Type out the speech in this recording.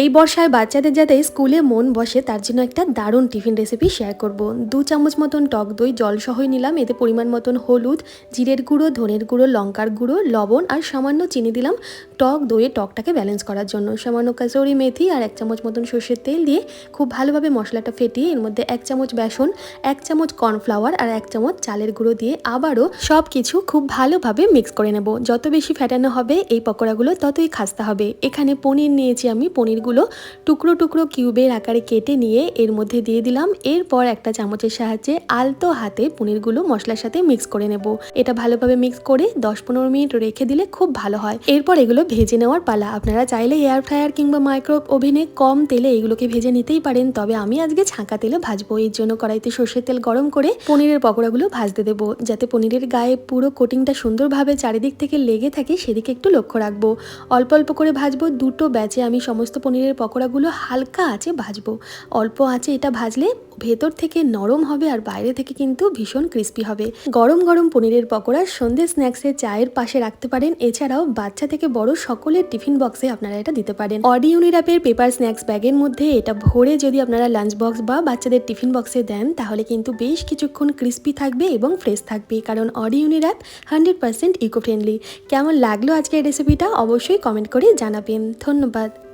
এই বর্ষায় বাচ্চাদের যাতে স্কুলে মন বসে, তার জন্য একটা দারুণ টিফিন রেসিপি শেয়ার করব। দু চামচ মতন টক দই, জল সহই নিলাম, এতে পরিমাণ মতন হলুদ, জিরের গুঁড়ো, ধনের গুঁড়ো, লঙ্কার গুঁড়ো, লবণ আর সামান্য চিনি দিলাম টক দইয়ে টকটাকে ব্যালেন্স করার জন্য। সামান্য কাসৌরি মেথি আর এক চামচ মতন সর্ষের তেল দিয়ে খুব ভালোভাবে মশলাটা ফেটিয়ে এর মধ্যে এক চামচ বেসন, এক চামচ কর্নফ্লাওয়ার আর এক চামচ চালের গুঁড়ো দিয়ে আবারও সব কিছু খুব ভালোভাবে মিক্স করে নেব। যত বেশি ফেটানো হবে, এই পকোড়াগুলো ততই খাস্তা হবে। এখানে পনির নিয়েছি আমি পনিরগুলো টুকরো টুকরো কিউবের আকারে কেটে নিয়ে এর মধ্যে দিয়ে দিলাম। এরপর একটা চামচের সাহায্যে আলতো হাতে পনিরগুলো মশলার সাথে মিক্স করে নেব। এটা ভালোভাবে মিক্স করে দশ পনেরো মিনিট রেখে দিলে খুব ভালো হয়। এরপর এগুলো ভেজে নেওয়ার পালা। আপনারা চাইলে এয়ার ফ্রায়ার কিংবা মাইক্রো ওভেনে কম তেলে এগুলোকে ভেজে নিতেই পারেন। তবে আমি আজকে ছাঁকা তেলে ভাজবো। এর জন্য কড়াইতে সর্ষের তেল গরম করে পনিরের পকোড়াগুলো ভাজতে দেবো। যাতে পনিরের গায়ে পুরো কোটিংটা সুন্দরভাবে চারিদিক থেকে লেগে থাকে, সেদিকে একটু লক্ষ্য রাখব। অল্প অল্প করে ভাজবো। দুটো ব্যাচে আমি সমস্ত পনিরের পকোড়াগুলো হালকা আছে ভাজবো। অল্প আছে এটা ভাজলে ভেতর থেকে নরম হবে আর বাইরে থেকে কিন্তু ভীষণ ক্রিস্পি হবে। গরম গরম পনিরের পকোড়া সন্ধ্যে স্ন্যাক্সে চায়ের পাশে রাখতে পারেন। এছাড়াও বাচ্চা থেকে বড় সকলের টিফিন বক্সে আপনারা এটা দিতে পারেন। অডি ইউনিরাপের পেপার স্ন্যাক্স ব্যাগের মধ্যে এটা ভরে যদি আপনারা লাঞ্চ বক্স বা বাচ্চাদের টিফিন বক্সে দেন, তাহলে কিন্তু বেশ কিছুক্ষণ ক্রিস্পি থাকবে এবং ফ্রেশ থাকবে। কারণ অডি ইউনিরাপ হান্ড্রেড পার্সেন্ট ইকো ফ্রেন্ডলি কেমন লাগল আজকের রেসিপিটা অবশ্যই কমেন্ট করে জানাবেন। ধন্যবাদ।